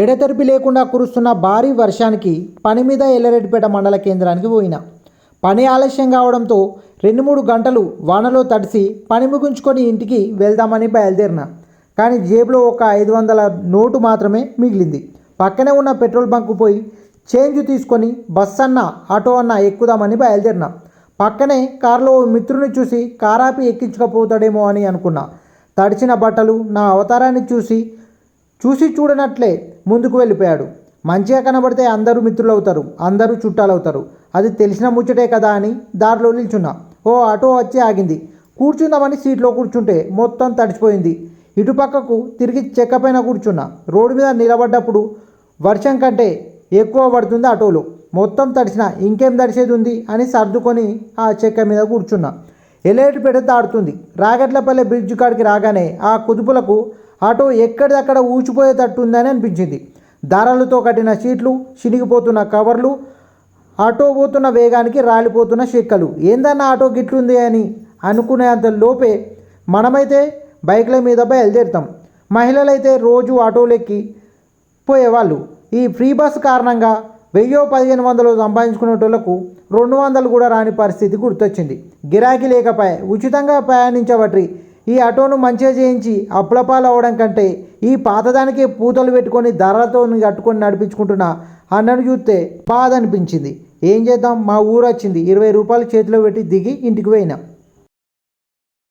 ఎడతెరిపి లేకుండా కురుస్తున్న భారీ వర్షానికి పని మీద ఎల్లరెడ్డిపేట మండల కేంద్రానికి పోయిన. పని ఆలస్యం కావడంతో రెండు మూడు గంటలు వానలో తడిసి పని ముగించుకొని ఇంటికి వెళ్దామని బయలుదేరిన. కానీ జేబులో ఒక ఐదు వందల నోటు మాత్రమే మిగిలింది. పక్కనే ఉన్న పెట్రోల్ బంకు పోయి చేంజ్ తీసుకొని బస్ అన్న ఆటో అన్న ఎక్కుదామని బయలుదేరిన. పక్కనే కారులో ఓ మిత్రుని చూసి కారాపి ఎక్కించకపోతాడేమో అని అనుకున్నా. తడిచిన బట్టలు నా అవతారాన్ని చూసి చూసి చూడనట్లే ముందుకు వెళ్ళిపోయాడు. మంచిగా కనబడితే అందరూ మిత్రులు అవుతారు అందరూ చుట్టాలవుతారు. అది తెలిసిన ముచ్చటే కదా అని దారిలో నిల్చున్నా. ఓ ఆటో వచ్చి ఆగింది. కూర్చుందామని సీట్లో కూర్చుంటే మొత్తం తడిచిపోయింది ఇటుపక్కకు తిరిగి చెక్క పైన కూర్చున్నా. రోడ్డు మీద నిలబడ్డప్పుడు వర్షం కంటే ఎక్కువ పడుతుంది ఆటోలో. మొత్తం తడిసిన ఇంకేం తడిసేది ఉంది అని సర్దుకొని ఆ చెక్క మీద కూర్చున్నా. ఎలేటిపేట దాడుతుంది రాగట్లపల్లె బ్రిడ్జ్ కాడికి రాగానే ఆ కుదుపులకు ఆటో ఎక్కడిదక్కడ ఊచిపోయేటట్టుందని అనిపించింది. దారాలతో కట్టిన సీట్లు చినిగిపోతున్న కవర్లు ఆటో పోతున్న వేగానికి రాలిపోతున్న చెక్కలు ఏందన్న ఆటో గిట్లుంది అని అనుకునేంత లోపే మనమైతే బైక్ల మీద బయలుదేరుతాం. మహిళలైతే రోజు ఆటోలెక్కి పోయేవాళ్ళు. ఈ ఫ్రీ బస్ కారణంగా వెయ్యో పదిహేను వందలు సంపాదించుకునేటోళ్ళకు రెండు వందలు కూడా రాని పరిస్థితి గుర్తొచ్చింది. గిరాకీ లేకపోయే ఉచితంగా ప్రయాణించబట్టి ఈ ఆటోను మంచిగా చేయించి అప్పులపాలు అవ్వడం కంటే ఈ పాతదానికే పూతలు పెట్టుకొని ధరలతో కట్టుకొని నడిపించుకుంటున్న అన్నను చూస్తే బాధ అనిపించింది. ఏం చేద్దాం? మా ఊరు వచ్చింది ఇరవై రూపాయలు చేతిలో పెట్టి దిగి ఇంటికి పోయినాం.